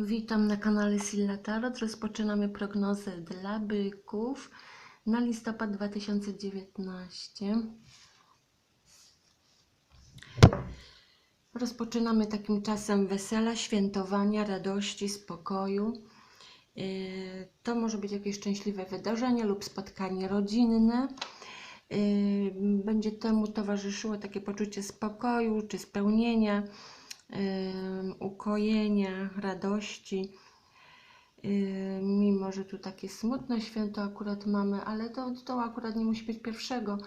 Witam na kanale Silla Tarot. Rozpoczynamy prognozę dla byków na listopad 2019. Rozpoczynamy takim czasem wesela, świętowania, radości, spokoju. Yy, To może być jakieś szczęśliwe wydarzenie lub spotkanie rodzinne. Yy, Będzie temu towarzyszyło takie poczucie spokoju czy spełnienia ukojenia, radości. Mimo, że tu takie smutne święto akurat mamy, ale to, to akurat nie musi być pierwszego.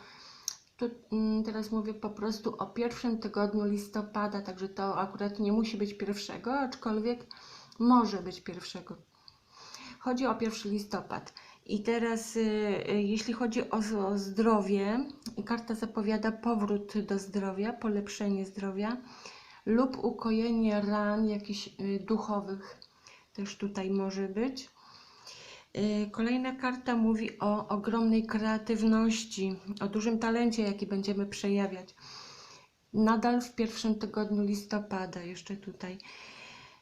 Tu, ym, teraz mówię po prostu o pierwszym tygodniu listopada, także to akurat nie musi być pierwszego, aczkolwiek może być pierwszego. Chodzi o 1 listopad. I teraz, y, y, jeśli chodzi o, o zdrowie, karta zapowiada powrót do zdrowia, polepszenie zdrowia lub ukojenie ran jakichś y, duchowych też tutaj może być. Y, Kolejna karta mówi o ogromnej kreatywności, o dużym talencie, jaki będziemy przejawiać. Nadal w pierwszym tygodniu listopada, jeszcze tutaj.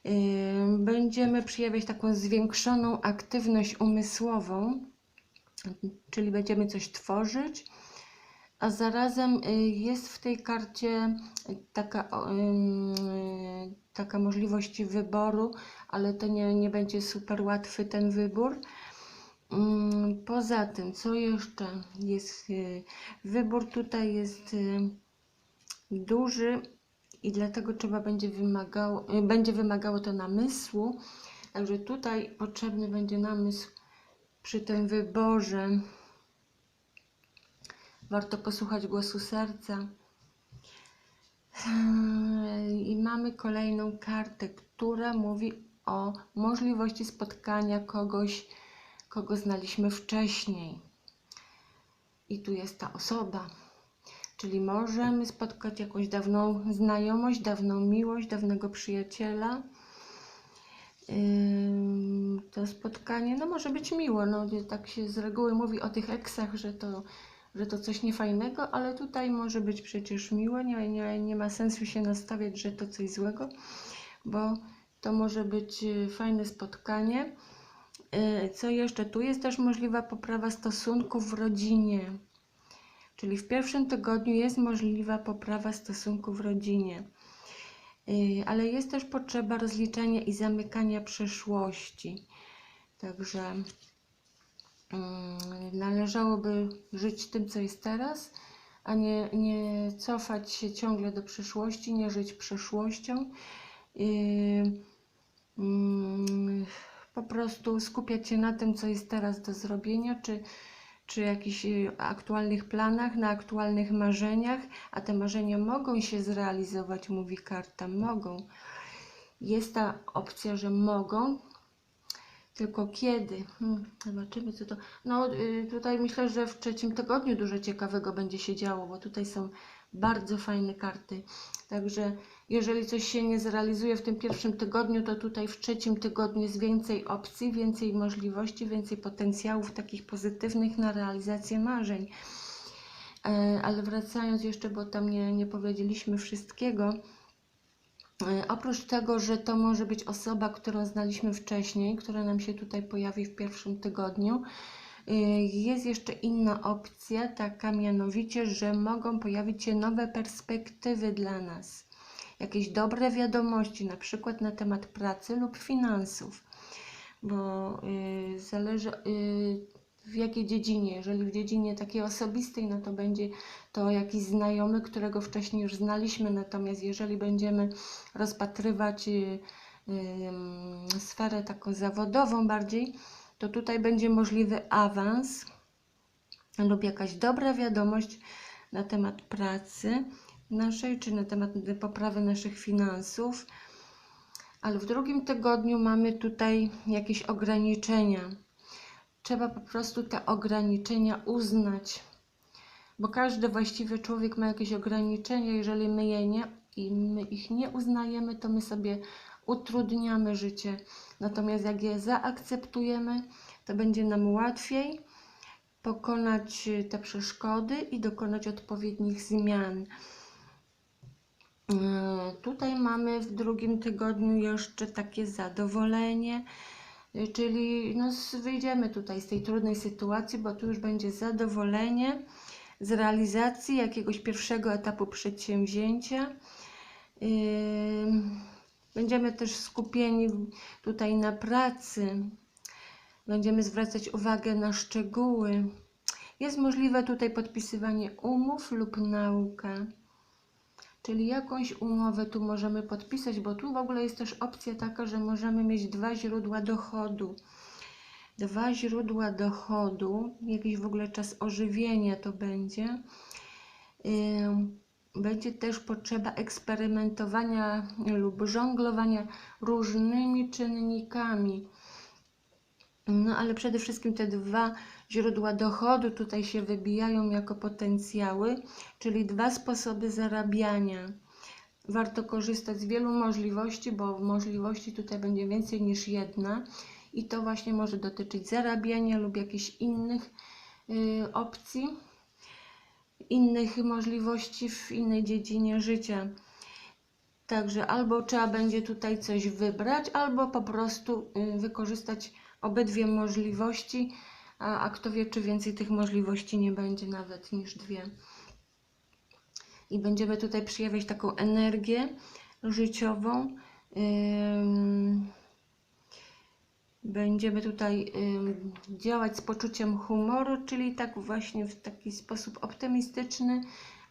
Y, Będziemy przejawiać taką zwiększoną aktywność umysłową, czyli będziemy coś tworzyć, a zarazem y, jest w tej karcie taka, o, ym, y, taka możliwość wyboru, ale to nie, nie będzie super łatwy ten wybór. Ym, Poza tym, co jeszcze jest? y, Wybór tutaj jest y, duży i dlatego trzeba będzie wymagało, y, będzie wymagało to namysłu. Także tutaj potrzebny będzie namysł przy tym wyborze. Warto posłuchać głosu serca. I mamy kolejną kartę, która mówi o możliwości spotkania kogoś, kogo znaliśmy wcześniej. I tu jest ta osoba. Czyli możemy spotkać jakąś dawną znajomość, dawną miłość, dawnego przyjaciela. To spotkanie no może być miło. No, tak się z reguły mówi o tych eksach, że to że to coś niefajnego, ale tutaj może być przecież miłe, nie, nie, nie ma sensu się nastawiać, że to coś złego, bo to może być y, fajne spotkanie. Y, Co jeszcze? Tu jest też możliwa poprawa stosunków w rodzinie. Czyli w pierwszym tygodniu jest możliwa poprawa stosunków w rodzinie. Y, Ale jest też potrzeba rozliczania i zamykania przeszłości. Także należałoby żyć tym, co jest teraz, a nie, nie cofać się ciągle do przyszłości, nie żyć przeszłością. Yy, mm, po prostu skupiać się na tym, co jest teraz do zrobienia, czy, czy jakichś y, aktualnych planach, na aktualnych marzeniach, a te marzenia mogą się zrealizować, mówi karta, mogą. Jest ta opcja, że mogą, tylko kiedy? Hmm, zobaczymy, co to. No, y, tutaj myślę, że w trzecim tygodniu dużo ciekawego będzie się działo, bo tutaj są bardzo fajne karty. Także jeżeli coś się nie zrealizuje w tym pierwszym tygodniu, to tutaj w trzecim tygodniu jest więcej opcji, więcej możliwości, więcej potencjałów takich pozytywnych na realizację marzeń. E, Ale wracając jeszcze, bo tam nie, nie powiedzieliśmy wszystkiego. E, Oprócz tego, że to może być osoba, którą znaliśmy wcześniej, która nam się tutaj pojawi w pierwszym tygodniu, e, jest jeszcze inna opcja, taka mianowicie, że mogą pojawić się nowe perspektywy dla nas. Jakieś dobre wiadomości, na przykład na temat pracy lub finansów, bo y, zależy y, w jakiej dziedzinie. Jeżeli w dziedzinie takiej osobistej, no to będzie to jakiś znajomy, którego wcześniej już znaliśmy, natomiast jeżeli będziemy rozpatrywać y, sferę taką zawodową bardziej, to tutaj będzie możliwy awans lub jakaś dobra wiadomość na temat pracy naszej, czy na temat poprawy naszych finansów. Ale w drugim tygodniu mamy tutaj jakieś ograniczenia. Trzeba po prostu te ograniczenia uznać, bo każdy właściwy człowiek ma jakieś ograniczenia. Jeżeli my je nie i my ich nie uznajemy, to my sobie utrudniamy życie. Natomiast jak je zaakceptujemy, to będzie nam łatwiej pokonać y, te przeszkody i dokonać odpowiednich zmian. E, Tutaj mamy w drugim tygodniu jeszcze takie zadowolenie, czyli no, wyjdziemy tutaj z tej trudnej sytuacji, bo tu już będzie zadowolenie z realizacji jakiegoś pierwszego etapu przedsięwzięcia. Ym, Będziemy też skupieni tutaj na pracy. Będziemy zwracać uwagę na szczegóły. Jest możliwe tutaj podpisywanie umów lub nauka. Czyli jakąś umowę tu możemy podpisać, bo tu w ogóle jest też opcja taka, że możemy mieć dwa źródła dochodu. Dwa źródła dochodu, jakiś w ogóle czas ożywienia to będzie. Ym, Będzie też potrzeba eksperymentowania lub żonglowania różnymi czynnikami. No ale przede wszystkim te dwa źródła dochodu tutaj się wybijają jako potencjały, czyli dwa sposoby zarabiania. Warto korzystać z wielu możliwości, bo możliwości tutaj będzie więcej niż jedna i to właśnie może dotyczyć zarabiania lub jakichś innych y, opcji, innych możliwości w innej dziedzinie życia. Także albo trzeba będzie tutaj coś wybrać, albo po prostu y, wykorzystać obydwie możliwości, a, a kto wie, czy więcej tych możliwości nie będzie nawet niż dwie. I będziemy tutaj przejawiać taką energię życiową. Będziemy tutaj działać z poczuciem humoru, czyli tak właśnie w taki sposób optymistyczny.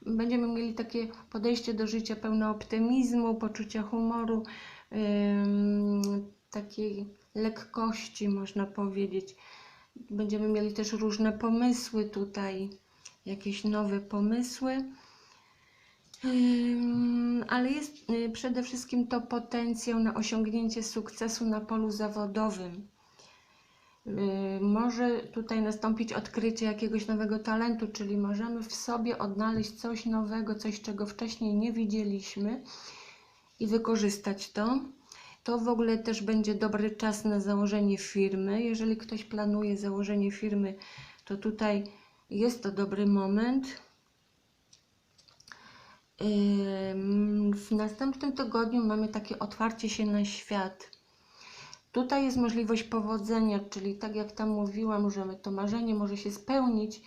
Będziemy mieli takie podejście do życia pełne optymizmu, poczucia humoru, takiej lekkości, można powiedzieć. Będziemy mieli też różne pomysły tutaj, jakieś nowe pomysły. Ale jest y, przede wszystkim to potencjał na osiągnięcie sukcesu na polu zawodowym. Może tutaj nastąpić odkrycie jakiegoś nowego talentu, czyli możemy w sobie odnaleźć coś nowego, coś czego wcześniej nie widzieliśmy i wykorzystać to. To w ogóle też będzie dobry czas na założenie firmy. Jeżeli ktoś planuje założenie firmy, to tutaj jest to dobry moment. Ym, W następnym tygodniu mamy takie otwarcie się na świat. Tutaj jest możliwość powodzenia, czyli tak jak tam mówiłam, że to marzenie może się spełnić,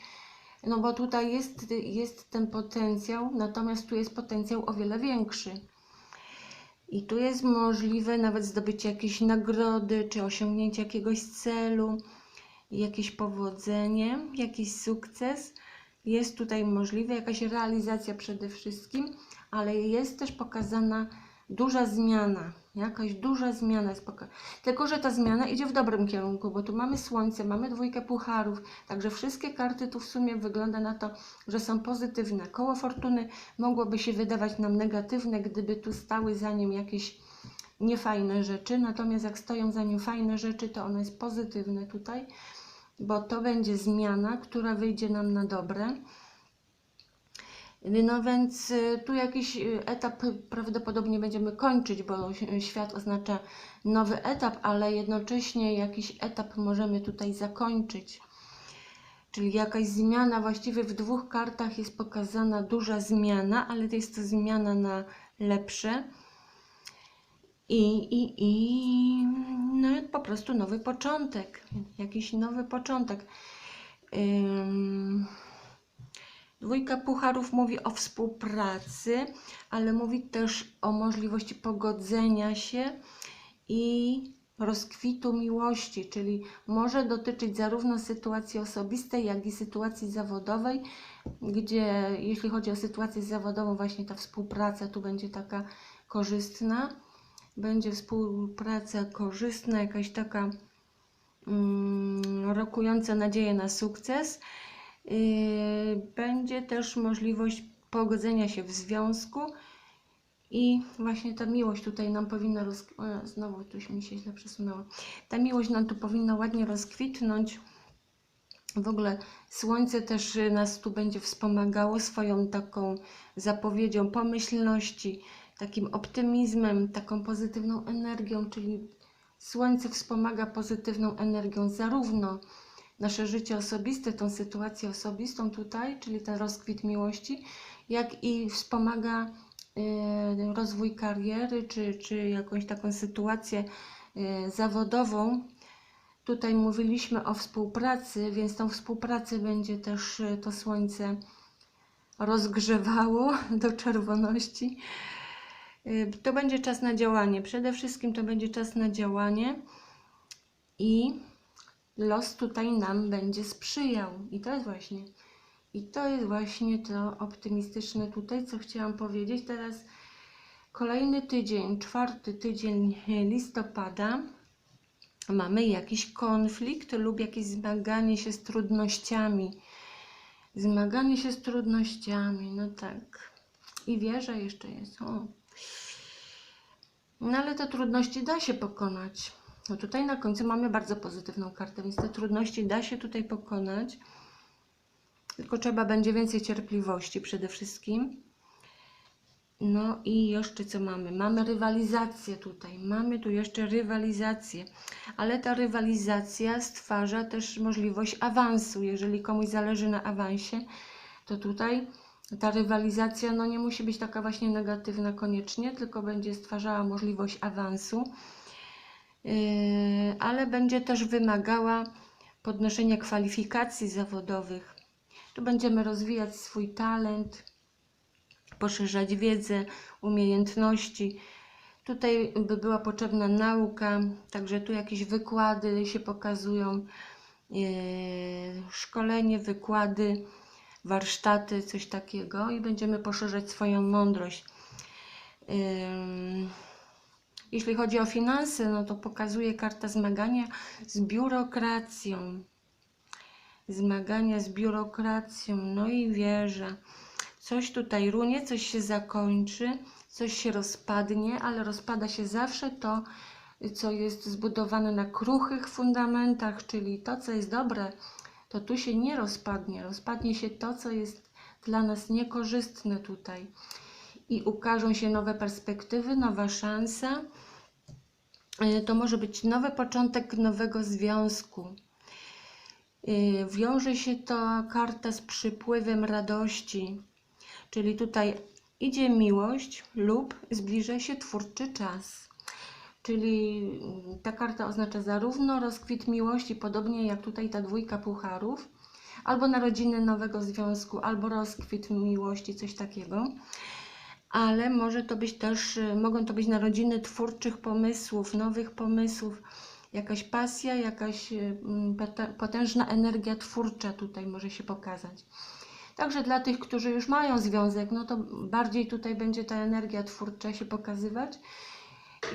no bo tutaj jest, jest ten potencjał, natomiast tu jest potencjał o wiele większy. I tu jest możliwe nawet zdobycie jakiejś nagrody, czy osiągnięcie jakiegoś celu, jakieś powodzenie, jakiś sukces. Jest tutaj możliwe jakaś realizacja przede wszystkim, ale jest też pokazana duża zmiana. Jakaś duża zmiana. Tylko, że ta zmiana idzie w dobrym kierunku, bo tu mamy słońce, mamy dwójkę pucharów, także wszystkie karty tu w sumie wygląda na to, że są pozytywne. Koło fortuny mogłoby się wydawać nam negatywne, gdyby tu stały za nim jakieś niefajne rzeczy, natomiast jak stoją za nim fajne rzeczy, to ono jest pozytywne tutaj, bo to będzie zmiana, która wyjdzie nam na dobre. No więc y, tu jakiś y, etap prawdopodobnie będziemy kończyć, bo świat oznacza nowy etap, ale jednocześnie jakiś etap możemy tutaj zakończyć. Czyli jakaś zmiana, właściwie w dwóch kartach jest pokazana duża zmiana, ale to jest to zmiana na lepsze. I, i, i no po prostu nowy początek, jakiś nowy początek. Ym, Dwójka pucharów mówi o współpracy, ale mówi też o możliwości pogodzenia się i rozkwitu miłości, czyli może dotyczyć zarówno sytuacji osobistej, jak i sytuacji zawodowej, gdzie jeśli chodzi o sytuację zawodową, właśnie ta współpraca tu będzie taka korzystna, będzie współpraca korzystna, jakaś taka mm, rokująca nadzieję na sukces. Yy, Będzie też możliwość pogodzenia się w związku i właśnie ta miłość tutaj nam powinna roz... o, znowu tuś mi się źle przesunęło. Ta miłość nam tu powinna ładnie rozkwitnąć. W ogóle słońce też nas tu będzie wspomagało swoją taką zapowiedzią pomyślności, takim optymizmem, taką pozytywną energią, czyli słońce wspomaga pozytywną energią zarówno nasze życie osobiste, tą sytuację osobistą tutaj, czyli ten rozkwit miłości, jak i wspomaga y, rozwój kariery, czy, czy jakąś taką sytuację y, zawodową. Tutaj mówiliśmy o współpracy, więc tą współpracę będzie też y, to słońce rozgrzewało do czerwoności. To będzie czas na działanie. Przede wszystkim to będzie czas na działanie i los tutaj nam będzie sprzyjał. I to jest właśnie, i to jest właśnie to optymistyczne tutaj, co chciałam powiedzieć. Teraz kolejny tydzień, czwarty tydzień listopada. Mamy jakiś konflikt lub jakieś zmaganie się z trudnościami. Zmaganie się z trudnościami, no tak. I wieża jeszcze jest. O. No ale te trudności da się pokonać. No tutaj na końcu mamy bardzo pozytywną kartę, więc te trudności da się tutaj pokonać. Tylko trzeba będzie więcej cierpliwości przede wszystkim. No i jeszcze co mamy? Mamy rywalizację tutaj. Mamy tu jeszcze rywalizację. Ale ta rywalizacja stwarza też możliwość awansu. Jeżeli komuś zależy na awansie, to tutaj ta rywalizacja no nie musi być taka właśnie negatywna koniecznie, tylko będzie stwarzała możliwość awansu, ale będzie też wymagała podnoszenia kwalifikacji zawodowych. Tu będziemy rozwijać swój talent, poszerzać wiedzę, umiejętności. Tutaj by była potrzebna nauka, także tu jakieś wykłady się pokazują, yy, szkolenie, wykłady, warsztaty, coś takiego i będziemy poszerzać swoją mądrość. Jeśli chodzi o finanse, no to pokazuje karta zmagania z biurokracją. Zmagania z biurokracją, no i wieża. Coś tutaj runie, coś się zakończy, coś się rozpadnie, ale rozpada się zawsze to, co jest zbudowane na kruchych fundamentach, czyli to, co jest dobre, to tu się nie rozpadnie. Rozpadnie się to, co jest dla nas niekorzystne tutaj. I ukażą się nowe perspektywy, nowa szansa. Y, To może być nowy początek nowego związku. Y, Wiąże się ta karta z przypływem radości, czyli tutaj idzie miłość lub zbliża się twórczy czas. Czyli ta karta oznacza zarówno rozkwit miłości, podobnie jak tutaj ta dwójka pucharów, albo narodziny nowego związku, albo rozkwit miłości, coś takiego. Ale może to być też, y, mogą to być narodziny twórczych pomysłów, nowych pomysłów, jakaś pasja, jakaś y, mm, potężna energia twórcza tutaj może się pokazać. Także dla tych, którzy już mają związek, no to bardziej tutaj będzie ta energia twórcza się pokazywać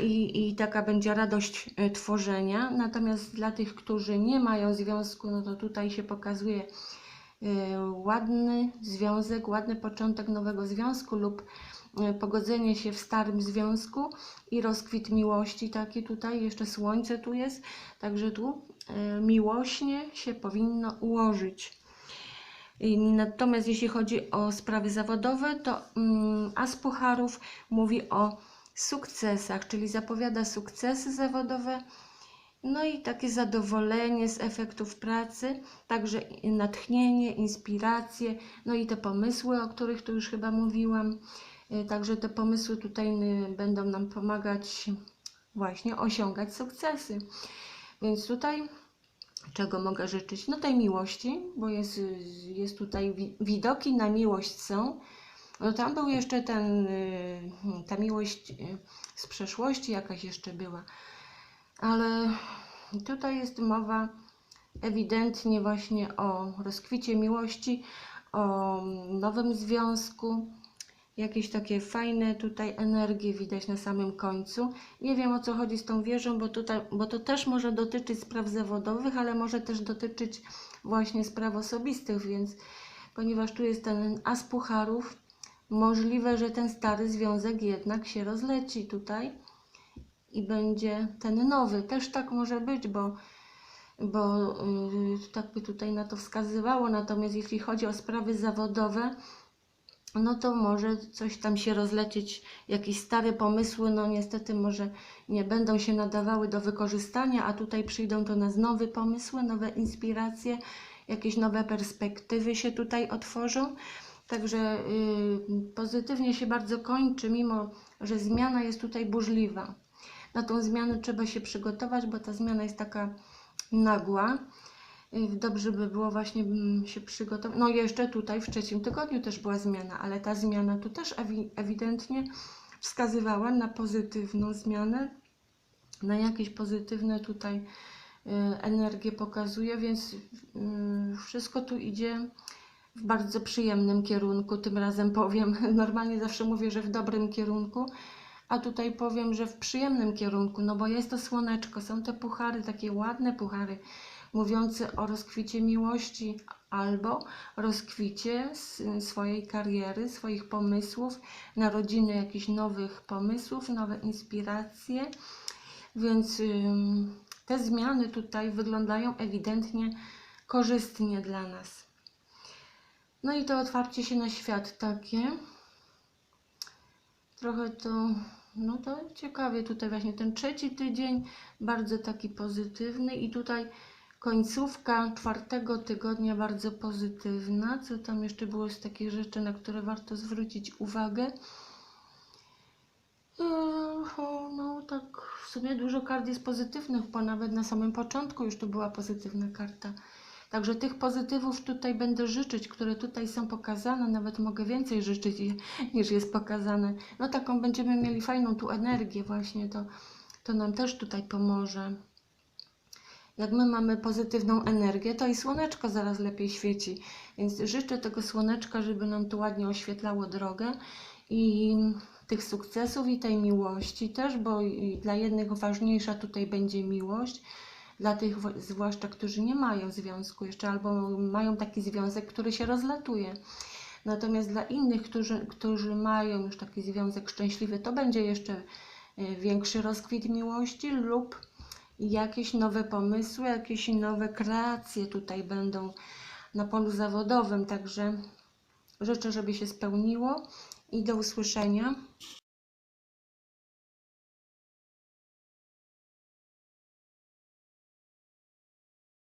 i, i taka będzie radość e, tworzenia. Natomiast dla tych, którzy nie mają związku, no to tutaj się pokazuje ładny związek, ładny początek nowego związku lub pogodzenie się w starym związku i rozkwit miłości taki tutaj, jeszcze słońce tu jest, także tu e, miłośnie się powinno ułożyć. Natomiast jeśli chodzi o sprawy zawodowe, to mm, As Pucharów mówi o sukcesach, czyli zapowiada sukcesy zawodowe, no i takie zadowolenie z efektów pracy, także natchnienie, inspiracje, no i te pomysły, o których tu już chyba mówiłam. Y, Także te pomysły tutaj y, będą nam pomagać właśnie osiągać sukcesy. Więc tutaj czego mogę życzyć? No tej miłości, bo jest, jest tutaj wi- widoki na miłość są. No tam był jeszcze ten, y, ta miłość z przeszłości jakaś jeszcze była, ale tutaj jest mowa ewidentnie właśnie o rozkwicie miłości, o nowym związku. Jakieś takie fajne tutaj energie widać na samym końcu. Nie wiem o co chodzi z tą wieżą, bo, tutaj, bo to też może dotyczyć spraw zawodowych, ale może też dotyczyć właśnie spraw osobistych, więc ponieważ tu jest ten as pucharów, możliwe, że ten stary związek jednak się rozleci tutaj i będzie ten nowy. Też tak może być, bo, bo yy, tak by tutaj na to wskazywało. Natomiast jeśli chodzi o sprawy zawodowe, no to może coś tam się rozlecieć, jakieś stare pomysły, no niestety może nie będą się nadawały do wykorzystania, a tutaj przyjdą do nas nowe pomysły, nowe inspiracje, jakieś nowe perspektywy się tutaj otworzą. Także y, pozytywnie się bardzo kończy, mimo że zmiana jest tutaj burzliwa. Na tą zmianę trzeba się przygotować, bo ta zmiana jest taka nagła. Dobrze by było właśnie mm, się przygotować. No jeszcze tutaj w trzecim tygodniu też była zmiana, ale ta zmiana tu też ewi- ewidentnie wskazywała na pozytywną zmianę, na jakieś pozytywne tutaj y, energie pokazuje, więc y, wszystko tu idzie w bardzo przyjemnym kierunku. Tym razem powiem, normalnie zawsze mówię, że w dobrym kierunku, a tutaj powiem, że w przyjemnym kierunku, no bo jest to słoneczko, są te puchary, takie ładne puchary, mówiące o rozkwicie miłości albo rozkwicie swojej kariery, swoich pomysłów, narodziny jakichś nowych pomysłów, nowe inspiracje. Więc te zmiany tutaj wyglądają ewidentnie korzystnie dla nas. No i to otwarcie się na świat takie. Trochę to, no to ciekawie tutaj właśnie ten trzeci tydzień, bardzo taki pozytywny i tutaj końcówka czwartego tygodnia bardzo pozytywna. Co tam jeszcze było z takich rzeczy, na które warto zwrócić uwagę? Eee, No tak, w sumie dużo kart jest pozytywnych, bo nawet na samym początku już tu była pozytywna karta. Także tych pozytywów tutaj będę życzyć, które tutaj są pokazane, nawet mogę więcej życzyć niż jest pokazane. No taką będziemy mieli fajną tu energię właśnie, to, to nam też tutaj pomoże. Jak my mamy pozytywną energię, to i słoneczko zaraz lepiej świeci. Więc życzę tego słoneczka, żeby nam tu ładnie oświetlało drogę i tych sukcesów i tej miłości też, bo dla jednych ważniejsza tutaj będzie miłość, dla tych zwłaszcza, którzy nie mają związku jeszcze albo mają taki związek, który się rozlatuje. Natomiast dla innych, którzy, którzy mają już taki związek szczęśliwy, to będzie jeszcze e, większy rozkwit miłości lub jakieś nowe pomysły, jakieś nowe kreacje tutaj będą na polu zawodowym. Także życzę, żeby się spełniło i do usłyszenia.